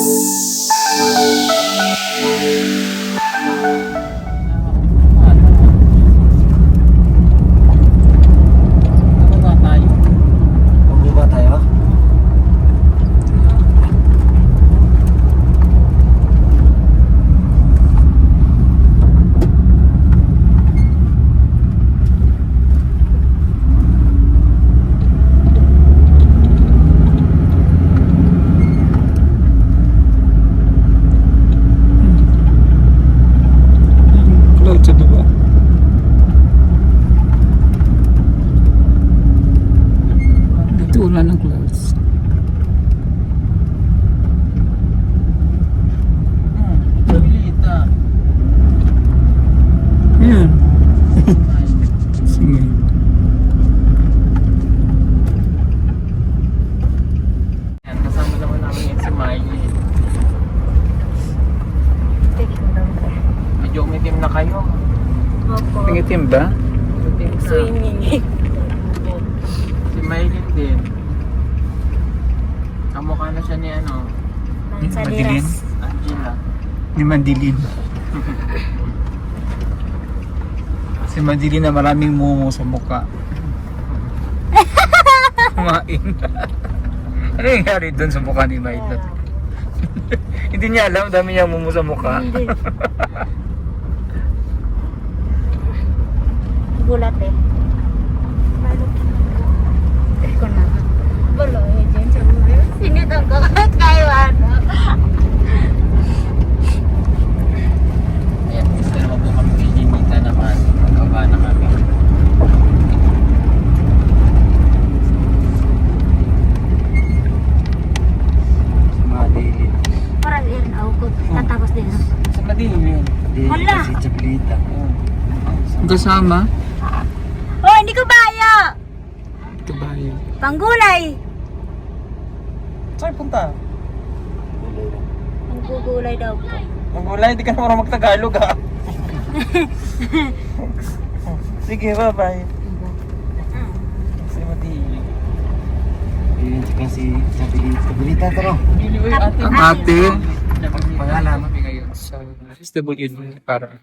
Ano tayo? Bumaba tayo. Cloud sa baba. Dito wala ng clouds. Ayan. Sige. Yan, kasama naman namin yan si Miley. Medyo umitim na kayo. Opo. Tingitim ba? Umitim na. Swimming. Si Miley din. Kamukha na siya ni ano, Madilin? Mansaliras. Angela. Ni Mandilin. si Mandilin na maraming mumo sa mukha. Kumain. ano yung nangyari doon sa mukha ni Maitla? Hindi niya alam, dami niya mumo sa mukha. Gulat eh. Eh, na. Balo eh, dyan sa mga. Sinit ang kakat kayo, ano? Ayan, gusto naman po kami kay Jinita naman. Magkaba na kami. Madilin. Parang yun, ako ko. Tatapos din. ah. Sa Madilin. Di Wala. kasi Chaplita. Kasama? Oh, hindi ko bayo! Kabayo. Panggulay! Saan punta? Panggugulay daw po. Ang gulay, hindi ka na marunong magtagalog ha. Sige, bye-bye. Si Madilin. Yun, tsaka si. Chaplita to no? Ate. Ate. Pangalan. sa SWD para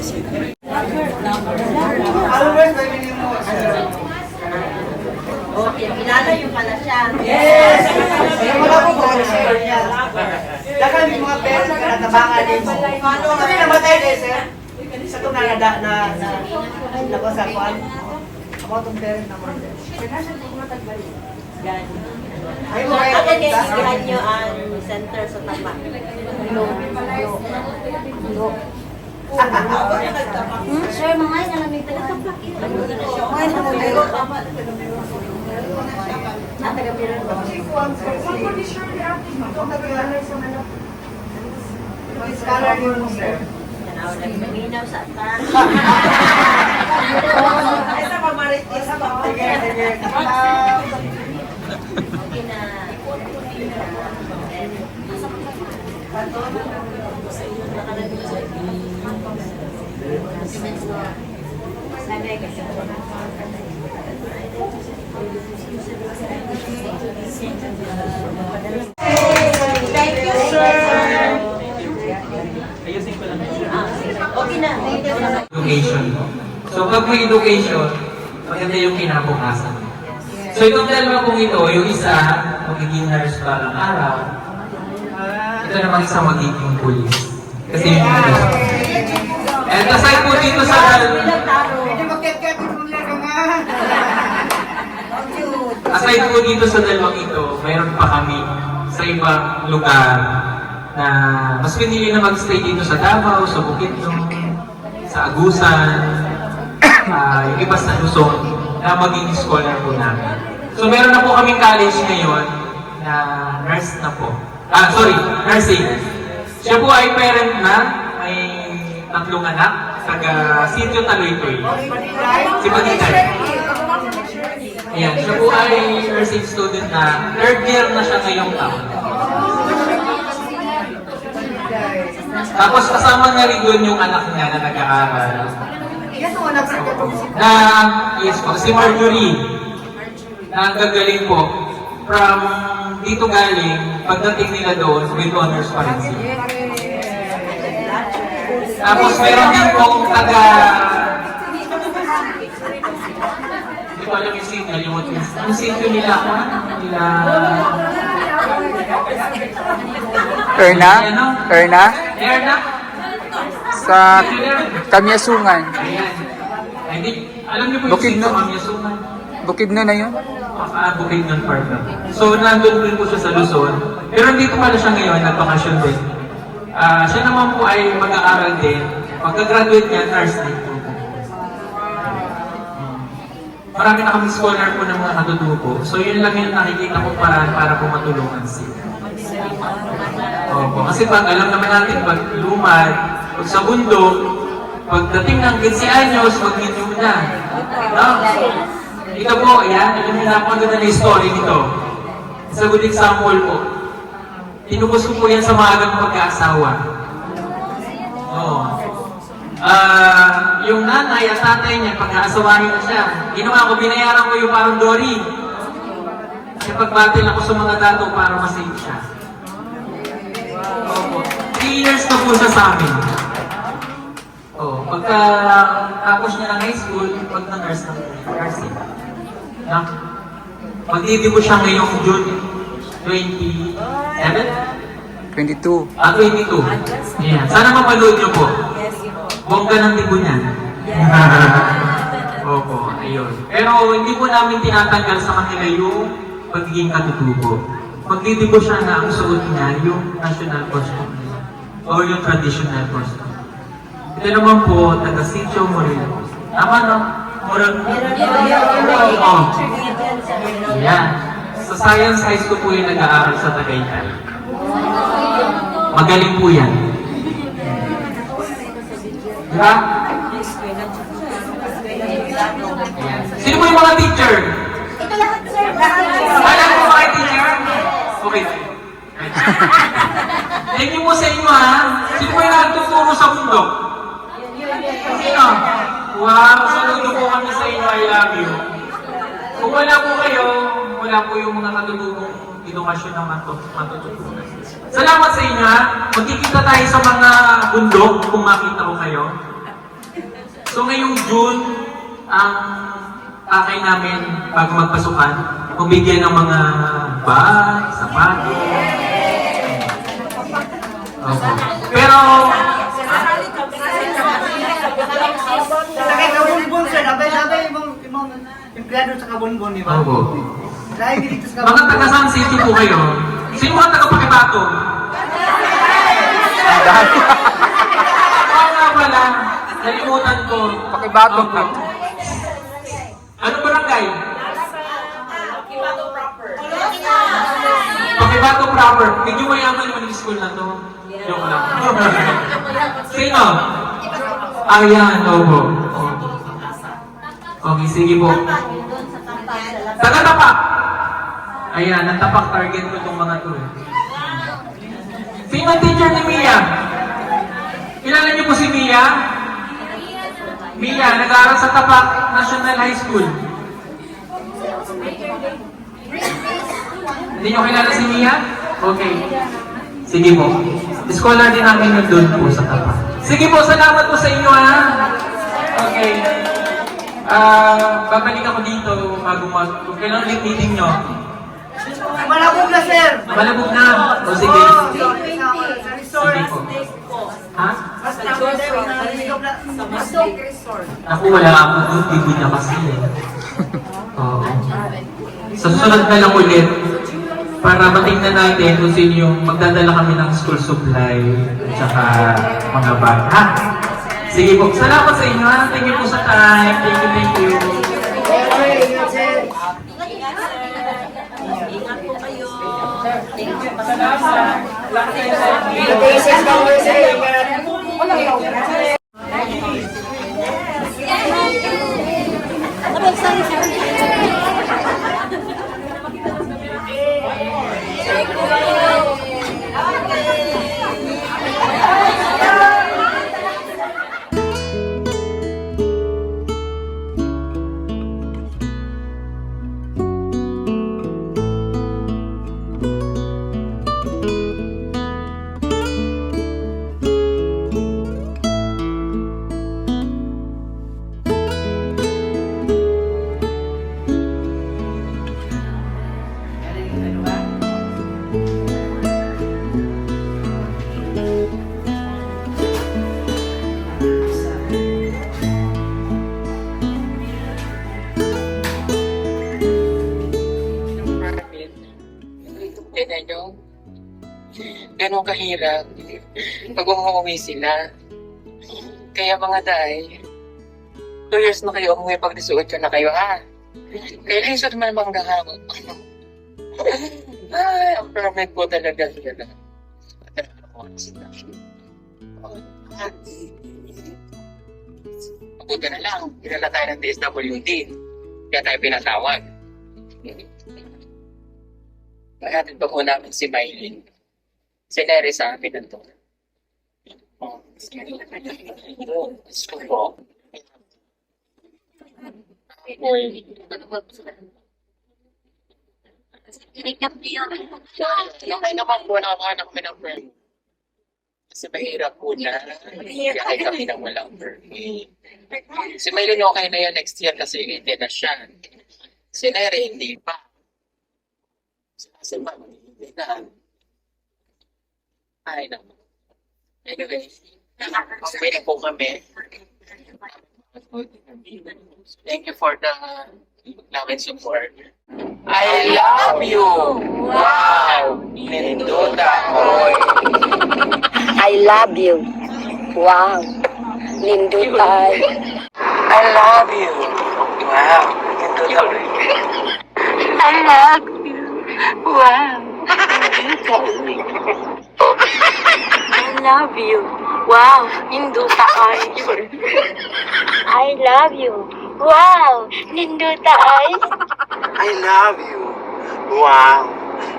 ng SWD dito. Wala ko po ang sir niya. Dagan yung mga parents natabangan din mo. Kami namatay din sir. Sa itong nanada na na nabasakuan. Ako itong parent naman din. Ay mo kayo Ako din, punta. isigilan nyo ang center sa tama. No. No. Hmm? Sir, mga yun, nalamig talaga. May scholar yun sir. Tanaw lang luminaw sa atas. Ay sa pamaritis. Sige, sige. Ah, Okay na. Thank you, sir. Okay na. Thank you. education mo. So pag may education, maganda yung kinabukasan. So itong dalawa kong ito, yung isa, magiging nurse balang araw. Ito naman isa magiging police. Kasi yun yung gusto. And aside po dito sa aside po dito sa dalawang ito, mayroon pa kami sa ibang lugar na mas pinili na magstay dito sa Davao, sa Bukidnon, sa Agusan, ah, yung iba sa Luzon, na maging scholar po namin. So meron na po kaming college ngayon na nurse na po. Ah, sorry, nursing. Siya po ay parent na, tatlong anak, taga Sitio Taloytoy. Si Patitay. Ayan, siya po ay nursing student na third year na siya ngayong taon. Tapos kasama na rin doon yung anak niya na nag-aaral. Na, yes po, si Marjorie. Na ang gagaling po. From dito galing, pagdating nila doon, with honors pa rin sila. Tapos meron din pong taga... Hindi ko alam yung senior, yung yung senior nila, nila... Erna? Ano? Erna? Erna? Sa Kamyasungan. Ayan. Ay, di, alam niyo po yung Bukid sito nun. kami suman. Bukid na na yun? Maka-advocate ng partner. So, nandun din po siya sa Luzon. Pero dito pala siya ngayon, nagbakasyon din. Ah, siya naman po ay mag-aaral din. Pagka-graduate niya, nurse din po. Marami na kami scholar po ng mga katutubo. So, yun lang yung nakikita ko paraan para po matulungan sila. Opo. Kasi pag alam naman natin, pag lumad, pag sa bundok, pagdating ng 15 anyos, mag-video na. No? Ito po, yan, ito yung napaganda na story nito. Sa good example po. Tinubos ko po yan sa maagang pagkaasawa. Oo. Ah, yung nanay at tatay niya, pagkaasawahin na siya. Ginawa ko, binayaran ko yung parang Dory. Kasi pagbatil ako sa mga dato para masave siya. Opo. Three years na po siya sa amin. Oh, pagka tapos niya ng high school, pag na-nurse na nursing. Na, magdidibo siya ngayong June 27? 22. Ah, 22. Ayan. Sana mapanood niyo po. Bongga ng dibo niyan. Opo, ayun. Pero hindi po namin tinatanggal sa kanila yung pagiging katutubo. Magdidibo siya na ang suot niya yung national costume niya. O yung traditional costume. Ito naman po, taga Sitio Moreno. Tama no? Moreno? Oo. Yan. Sa Science High School po yung nag-aaral sa Tagaytay. Magaling po yan. Di ba? Ayan. Sino po yung mga teacher? Alam mo mga teacher? Okay. Thank you po sa inyo ha. Sino po yung nagtuturo sa mundo? Sino? Wow, saludo po kami sa inyo. I love you. Kung wala po kayo, wala po yung mga katutubong edukasyon matu- matututunan. Salamat sa inyo ha. Magkikita tayo sa mga bundok kung makita ko kayo. So ngayong June, ang pakay namin bago magpasukan, magbigyan ng mga bag, sapatos. Okay. Pero, Sa kay kabunbun, sir. Abay-abay imong imong empleyado sa kabunbun, di ba? Opo. Mga taga San City po kayo. Sino mga taga Pakibato? Nga pala. Nalimutan ko. Pakibato. Opo. Ano barangay? Pakibato proper. Medyo mayaman naman yung school na to. Joke lang. Sino? Ayan, opo. Okay, sige po. Taga-tapak! Ayan, ang tapak target ko itong mga to. Sino teacher ni Mia? Kilala niyo po si Mia? Mia, nag-aaral sa Tapak National High School. Hindi niyo kilala si Mia? Okay. Sige po. Scholar din namin yun doon po sa Tapak. Sige po, salamat po sa inyo ha. Okay. Ah, babalik ako dito bago mag... Kung kailan ulit meeting nyo? Malabog na, sir. Malabog na. O sige. Sa resort. Sige po. Ha? Basta sa resort na. Ako wala ako doon, bibig na kasi eh. Oo. Sa susunod na lang ulit, para matingnan natin kung sino yung magdadala kami ng school supply at saka mga bag. Ha? Sige po. Salamat sa inyo. Thank you po sa time. Thank you, thank you. Ingat po kayo. Thank you. Salamat. Salamat. Salamat. Ganun kahirap. Pag umuwi sila. Kaya mga day, two years na kayo umuwi pag nisuot ko na kayo ha. Kaya lisod man mga hamon. Ay, ang permit po talaga sila. Mabuti na lang, pinala tayo ng DSWD. Kaya tayo pinatawag. Mahatid pa po namin si Maylin. Si Neri sa amin. Gusto ko. Okay naman po, nakakuha kami ng permit. Kasi mahirap po na kaya kami nang walang permit. Si Maylin okay na yan next year kasi hindi na siya. Si Neri hindi pa. Kasi ba, hindi na. Ay, naman. Anyway, na po kami. Thank you for the love and support. I love you! Wow! Mendoza Boy! I love you. Wow. Lindutay. I love you! Wow! Mendoza Boy! I love you. Wow. I love you. Wow. Lindutay. I love you. Wow. Lindutay. I love you. Wow.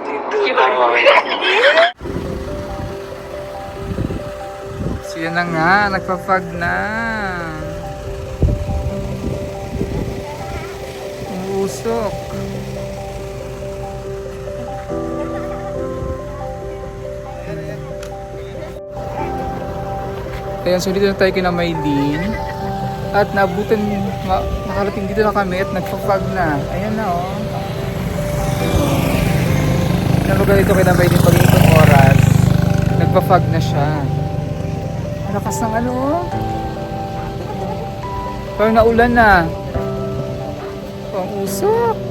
Dito Boy. So yun na nga, nagpa-fog na. Umusok. Ayan, so dito na tayo kina. At naabutan, ma- nakarating dito na kami at nagpa-fog na. Ayan na oh. Ang lugar dito kina Maylin pag itong oras, nagpa-fog na siya. Ang lakas ng ano oh. Parang naulan na. Ang usok.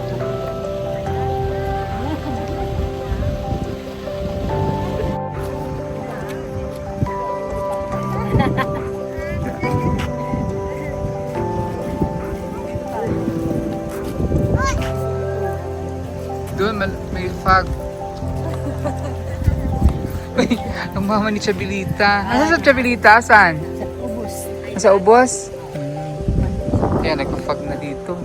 Uy, ang mama ni Chabilita. Asa sa Chabilita? Saan? Ubus. Sa ubos? Hmm. Ayan, nagpa-fog na dito.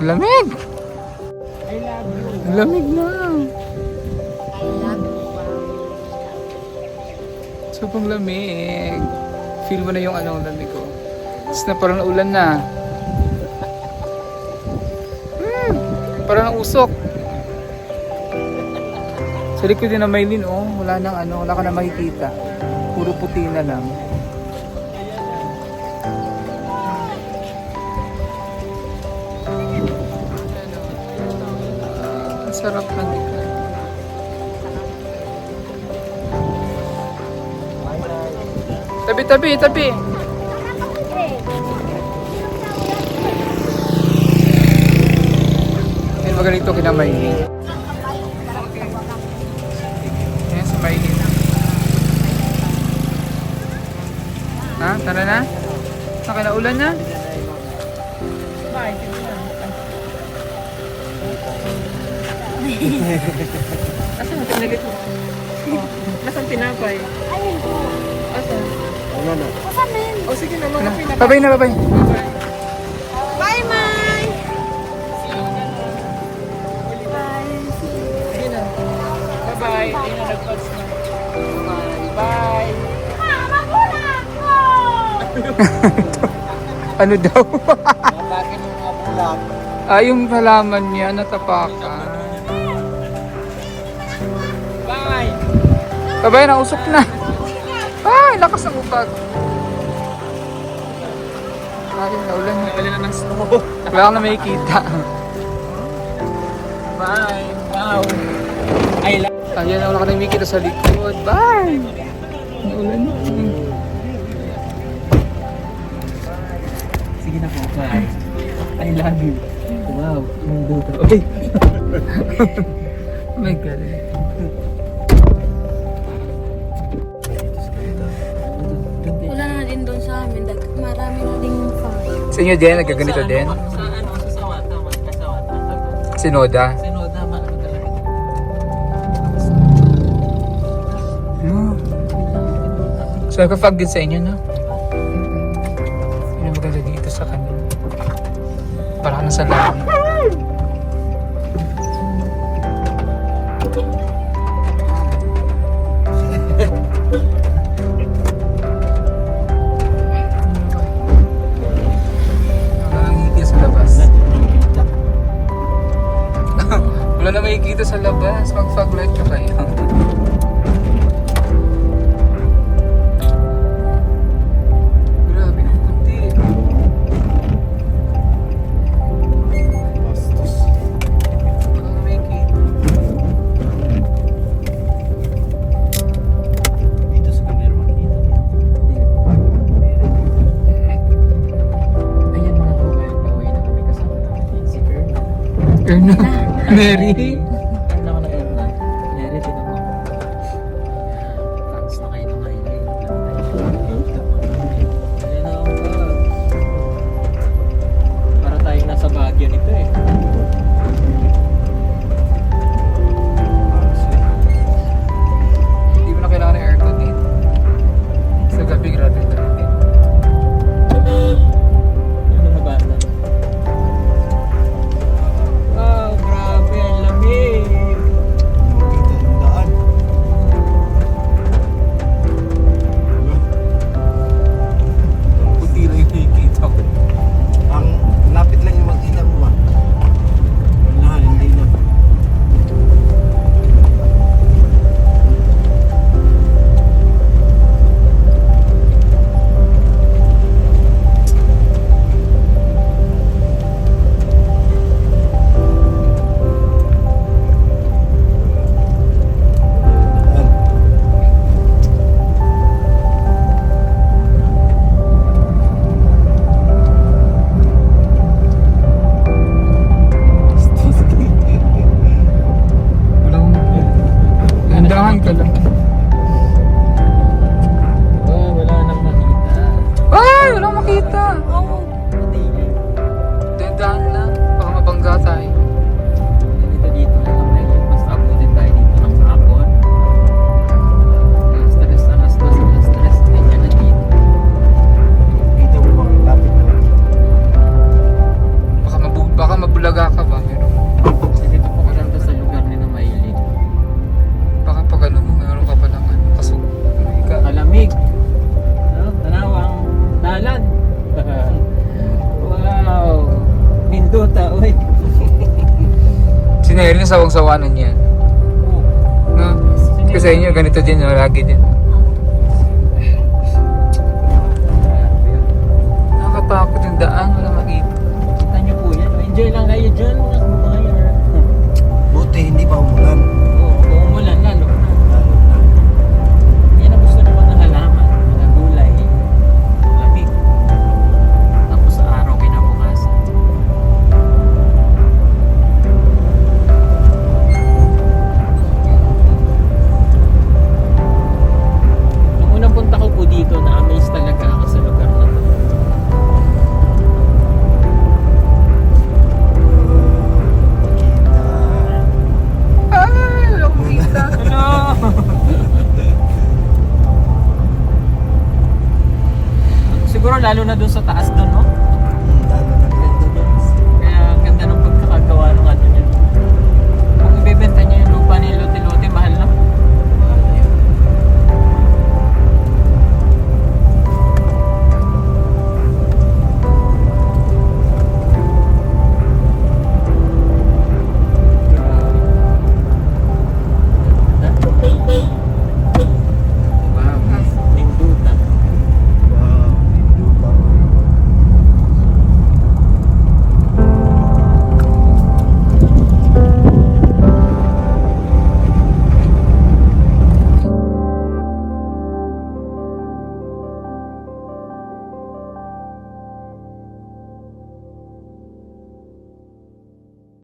Lamig! Lamig na. Sobrang lamig. Feel mo na yung ano, lamig ko. Tapos na parang ulan na. Hmm, parang usok. Sa likod din na Maylin, oh, wala nang ano, wala ka na makikita. Puro puti na lang. Ang sarap ng likod. Tabi, tabi, tabi. Yan, magalito kina Maylin. Tara na? Saka na ulan na? Asan ang tinagay ko? Nasaan tinapay? Ayun po. Asan? Ano na? Saan na yun? O sige na, mga pinapay. Babay na, babay. Bye, Mai! Sige na. Bye-bye. Bye. Bye. Ano daw? Bakit yung mga bulak? ah, yung halaman niya, natapakan. Bye! Babay na, usok na. Ay, lakas ng upag. Ay, naulan. Wala na ng snow. Wala kang na makikita. Bye! Wow! I love Ayan, wala ka na makikita sa likod. Bye! Naulan. Sige na bye. I love you. Wow, yung duto. Okay. Oh my God. Wala na din doon sa amin. Dag- Marami na din yung farm. Sa inyo din, nagkaganito din? Sa ano, sa Sawata, sa Sawata. Sinoda? Sinoda, ano. No. So, nagka-fog din sa inyo, no? Para na sa langit. Wala na makikita sa labas. Mag-fog light ka kayo. Erna. Mary. Si Neri na yan. No? Kasi inyo, ganito din, no? lagi din. Nakakatakot yung daan,